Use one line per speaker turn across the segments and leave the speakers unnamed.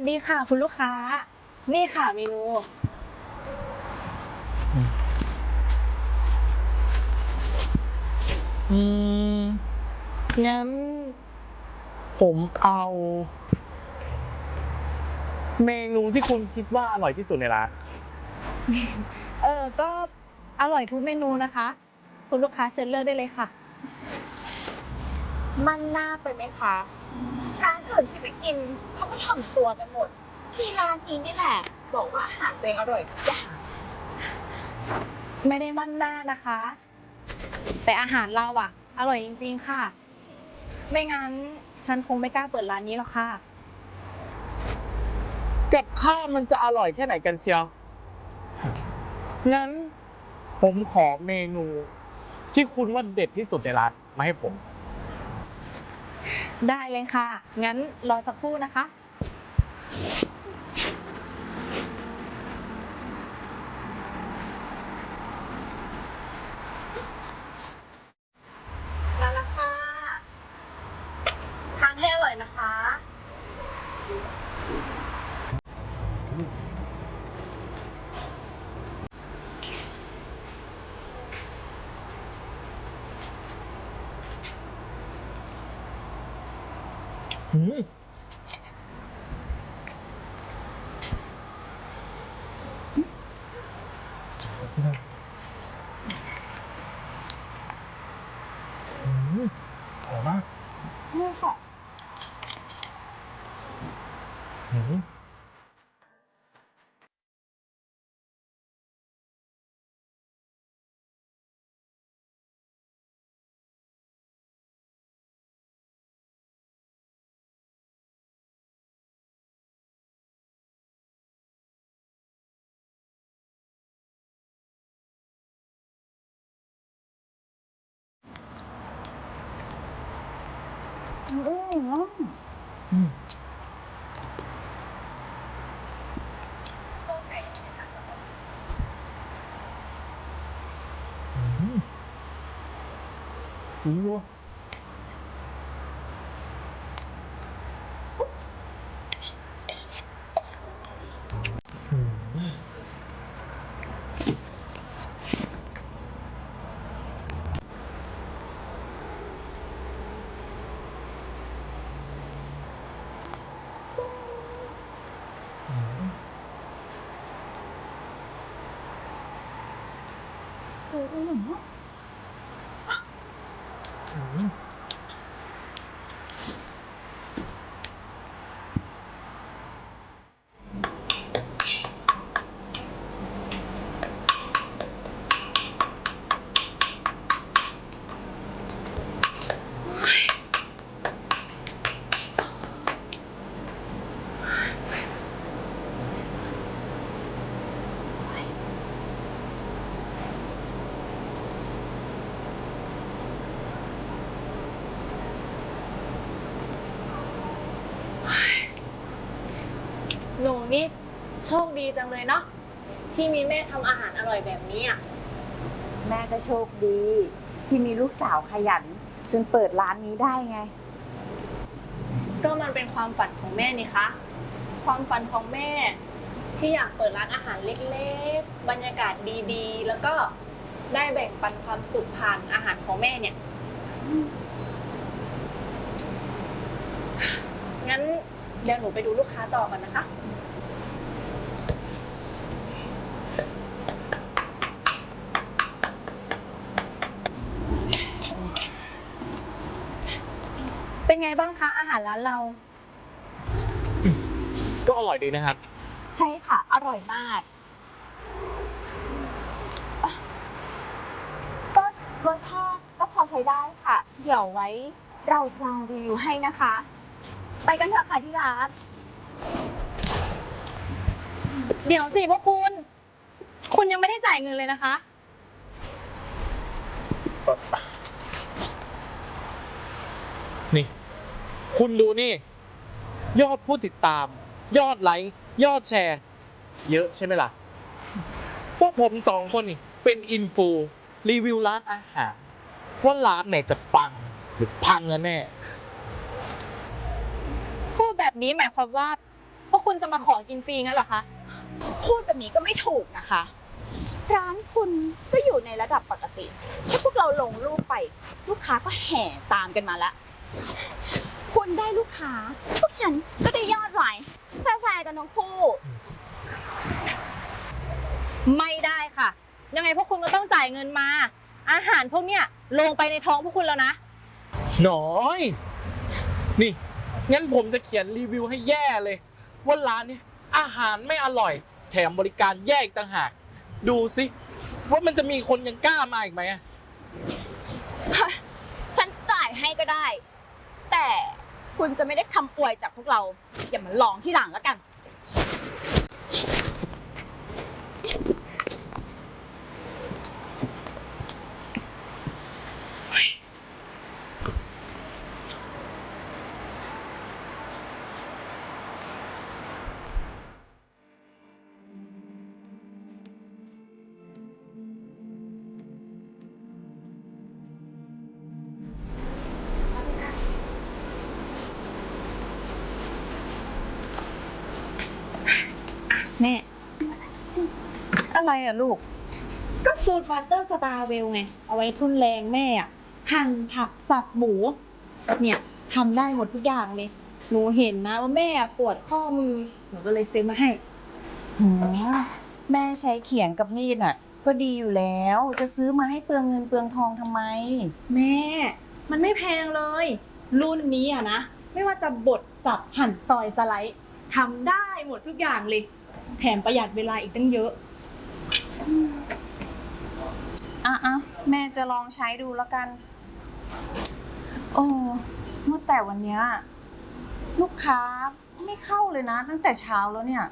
สวัสดีค่ะ คุณลูกค้า นี่ค่ะเมนู
อืม งั้น ผมเอา เมนูที่คุณคิดว่าอร่อยที่สุดในร้าน
เออ ก็อร่อยทุกเมนูนะคะ คุณลูกค้าเชิญเลือกได้เลยค่ะ
มันน่าไปไหมคะร้าน อื่นที่ไปกินเขาก็ถ่อมตัวกันหมด ที่ร้านนี้นี่แหละ บอกว่าอาหารตัวเองอร่อยทุกอย่าง
ไม่ได้มั่นหน้านะคะ แต่อาหารเราอะอร่อยจริง ๆ ค่ะ ไม่งั้นฉันคงไม่กล้าเปิดร้านนี้หรอกค่ะ
กับข้าวมันจะอร่อยแค่ไหนกันเชียว งั้นผมขอเมนูที่คุณว่าเด็ดที่สุดในร้านมาให้ผม
ได้เลยค่ะ งั้นรอสักครู่นะคะนั่นละค่ะ ทานให้อร่อยนะคะ
อืมอืมอร่อยมาก
นี่ค่ะ
อืม
อืม
อืมอืมอืมอืม อืม อืม
หนูนี่ โชคดีจังเลยเนาะที่มีแม่ทำอาหารอร่อยแบบนี้อะ
แม่ก็โชคดี ที่มีลูกสาวขยัน จนเปิดร้านนี้ได้ไง
ก็มันเป็นความฝันของแม่นี่คะความฝันของแม่ ที่อยากเปิดร้านอาหารเล็กๆ บรรยากาศดีๆ แล้วก็ได้แบ่งปันความสุขผ่านอาหารของแม่เนี่ย งั้นเดี๋ยวหนูไปดูลูกค้าต่อกันนะคะ เป็นไงบ้าง คะ อาหารร้านเรา
ก็อร่อยดีนะครับ
ใช่ค่ะ อร่อยมาก ก็รสชาติก็พอใช้ได้ค่ะ เดี๋ยวไว้เราจะรีวิวให้นะคะ ไปกันเถอะค่ะที่ร้าน
เดี๋ยวสิพวกคุณ คุณยังไม่ได้จ่ายเงินเลยนะคะ
คุณดูนี่ ยอดผู้ติดตาม ยอดไลค์ยอดแชร์ เยอะใช่ไหมล่ะ พวกผมสองคนนี่เป็นอินฟูรีวิวร้านอาหารว่าร้านไหนจะปังหรือพังกันแน่
พูดแบบนี้หมายความว่า พวกคุณจะมาขอกินฟรีงั้นเหรอคะ
พูดแบบนี้ก็ไม่ถูกนะคะ ร้านคุณก็อยู่ในระดับปกติ ถ้าพวกเราลงรูปไป ลูกค้าก็แห่ตามกันมาละ ลูกค้า พวกฉันก็ได้ยอดไลค์แฟร์ๆกันทั้งคู่
ไม่ได้ค่ะ ยังไงพวกคุณก็ต้องจ่ายเงินมา อาหารพวกเนี้ยลงไปในท้องพวกคุณแล้วนะ
น้อย นี่ งั้นผมจะเขียนรีวิวให้แย่เลย ว่าร้านเนี้อาหารไม่อร่อย แถมบริการแย่อีกต่างหาก ดูสิ ว่ามันจะมีคนยังกล้ามาอีกไหมอะ
ฉันจ่ายให้ก็ได้ แต่ คุณจะไม่ได้คำอวยจากพวกเรา อย่ามาลองที่หลังแล้วกัน
อะไรอะลูก
ก็สูตรวัตเตอร์สตาร์เวลไง เอาไว้ทุนแรงแม่อะหั่นผักสับหมู เนี่ยทำได้หมดทุกอย่างเลย หนูเห็นนะว่าแม่ปวดข้อมือ หนูก็เลยซื้อมาให้
หือแม่ใช้เขียงกับมีดน่ะ ก็ดีอยู่แล้ว จะซื้อมาให้เปลืองเงินเปลืองทองทำไม
แม่ มันไม่แพงเลย รุ่นนี้อะนะ ไม่ว่าจะบดสับหั่นซอยสไลด์ทำได้หมดทุกอย่างเลย แถมประหยัดเวลาอีกตั้งเยอะ
อะอะแม่จะลองใช้ดูแล้วกัน โอ้เมื่อแต่วันเนี้ยลูกค้าไม่เข้าเลยนะ ตั้งแต่เช้าแล้วเนี่ย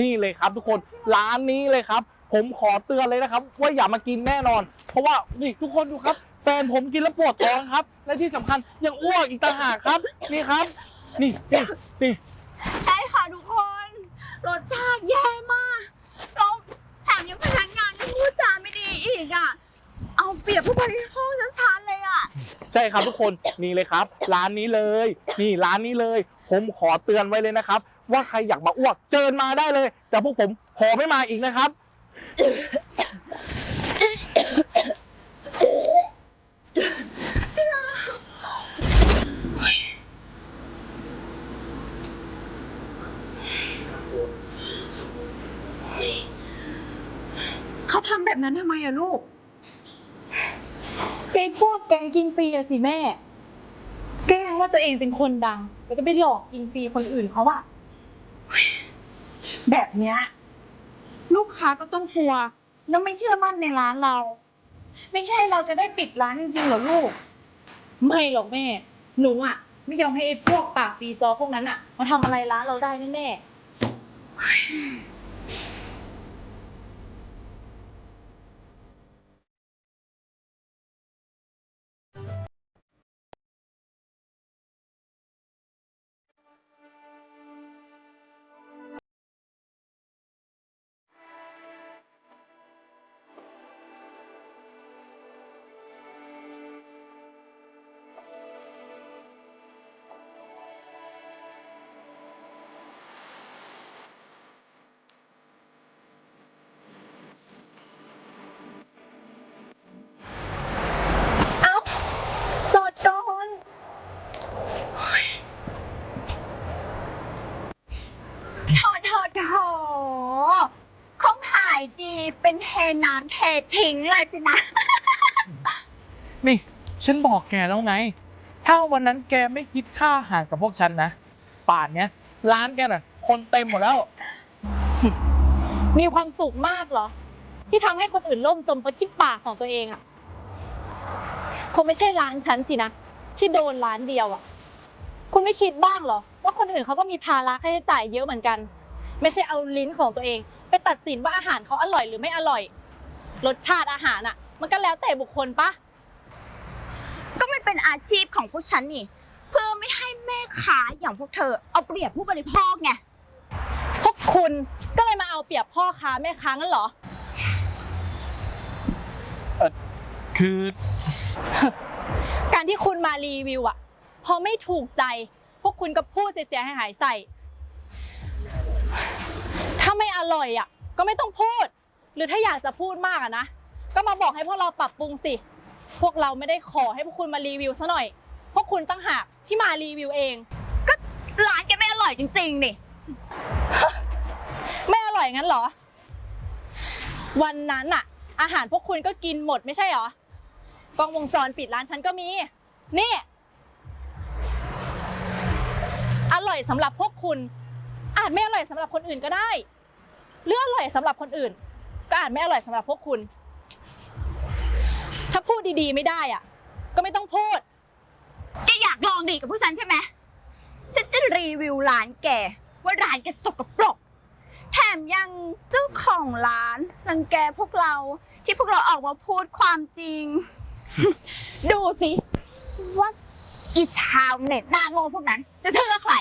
นี่เลยครับทุกคนร้านนี้เลยครับ ผมขอเตือนเลยนะครับ ว่าอย่ามากินแน่นอน เพราะว่านี่ทุกคนดูครับ แฟนผมกินแล้วปวดท้องครับ และที่สำคัญยังอ้วกอีกต่างหากครับ นี่ครับ นี่นี่นี่
ใช่ค่ะทุกคน รสชาติแย่มากแล้วแถมยังพนักงานยังพูดจาไม่ดีอีกอะ เอาเปรียบผู้บริโภคชัดๆเลยอะ
ใช่ครับทุกคนนี่เลยครับ ร้านนี้เลย นี่ร้านนี้เลย ผมขอเตือนไว้เลยนะครับ ว่าใครอยากมาอ้วกเจิญมาได้เลย แต่พวกผมขอไม่มาอีกนะครับ
เขาทำ แบบนั้นทำไมอะลูก
แกพวกแกงกินฟรีอะสิแม่ แกล้งว่าตัวเองเป็นคนดัง แล้วก็ไปหลอกกินฟรีคนอื่นเขาอะ
แบบเนี้ยลูกค้าก็ต้องกลัว แล้วไม่เชื่อมั่นในร้านเรา ไม่ใช่เราจะได้ปิดร้านจริงๆเหรอลูก
ไม่หรอกแม่ หนูอะไม่ยอมให้ไอ้พวกปากปีจอพวกนั้นอะมาทำอะไรร้านเราได้แน่ๆ เป็
นเทน้ำเททิ้งเลยสินะ
นี่ ฉันบอกแกแล้วไง ถ้าวันนั้นแกไม่คิดค่าอาหารกับพวกฉันนะ ป่านเนี้ยร้านแกน่ะ คนเต็มหมดแล้ว
มีความสุขมากเหรอ ที่ทำให้คนอื่นล่มจมเพราะที่ปากของตัวเองอะคงไม่ใช่ร้านฉันสินะที่โดนร้านเดียวอะคุณไม่คิดบ้างเหรอ ว่าคนอื่นเขาก็มีภาระค่าใช้จ่ายเยอะเหมือนกัน ไม่ใช่เอาลิ้นของตัวเอง ไปตัดสินว่าอาหารเขาอร่อยหรือไม่อร่อย รสชาติอาหารอะมันก็แล้วแต่บุคคลปะ
ก็มันเป็นอาชีพของพวกฉันนี่ เพื่อไม่ให้แม่ค้าอย่างพวกเธอ เอาเปรียบผู้บริโภคไง
พวกคุณก็เลยมาเอาเปรียบพ่อค้าแม่ค้างั้นเหรอ
คือ
การที่คุณมารีวิวอะพอไม่ถูกใจ พวกคุณก็พูดเสียหายหายๆใส่ถ้า ไม่อร่อยอะก็ไม่ต้องพูด หรือถ้าอยากจะพูดมากอะนะ ก็มาบอกให้พวกเราปรับปรุงสิ พวกเราไม่ได้ขอให้พวกคุณมารีวิวซะหน่อย พวกคุณตั้งหากที่มารีวิวเอง
ร้านแกไม่อร่อยจริงๆนี่
ไม่อร่อยงั้นเหรอ วันนั้นอะอาหารพวกคุณก็กินหมดไม่ใช่เหรอ กล้องวงจรปิดร้านฉันก็มี นี่ อร่อยสำหรับพวกคุณอาจไม่อร่อยสำหรับคนอื่นก็ได้ หรืออร่อยสำหรับคนอื่น ก็อาจไม่อร่อยสำหรับพวกคุณ ถ้าพูดดีๆไม่ได้อะ ก็ไม่ต้องพูด
แกอยากลองดีกับพวกฉันใช่ไหม ฉันจะรีวิวร้านแก ว่าร้านแกสกปรก แถมยังเจ้าของร้านรังแกพวกเราที่พวกเราออกมาพูดความจริง ดูสิว่าอีชาวเน็ตหน้าโง่พวกนั้น จะเชื่อใคร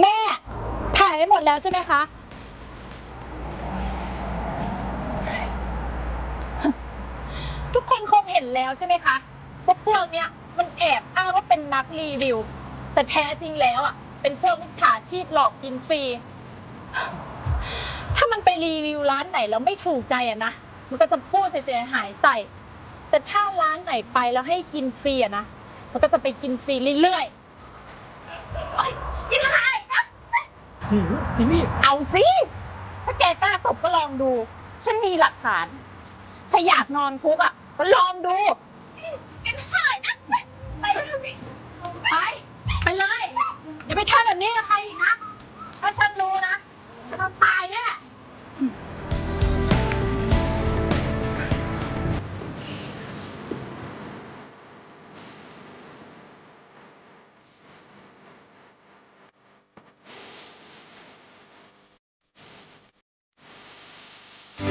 แม่ายไว้หมดแล้วใช่ไหมคะ ทุกคนคงเห็นแล้วใช่ไหมคะว่าพวกเนี้ยมันแอบอ้างว่าเป็นนักรีวิว แต่แท้จริงแล้วอะ เป็นพวกมิจฉาชีพหลอกกินฟรี ถ้ามันไปรีวิวร้านไหนแล้วไม่ถูกใจอะนะ มันก็จะพูดเสียหายใส่ แต่ถ้าร้านไหนไปแล้วให้กินฟรีอะนะ มันก็จะไปกินฟรีเรื่อยๆ
กินอะไร นะ
หืมอีนี่
เอาสิ ถ้าแกกล้าตบก็ลองดู ฉันมีหลักฐาน ถ้าอยากนอนคุกอะ ก็ลองดู
กินอะไรนะ ไปไปเลย
ไ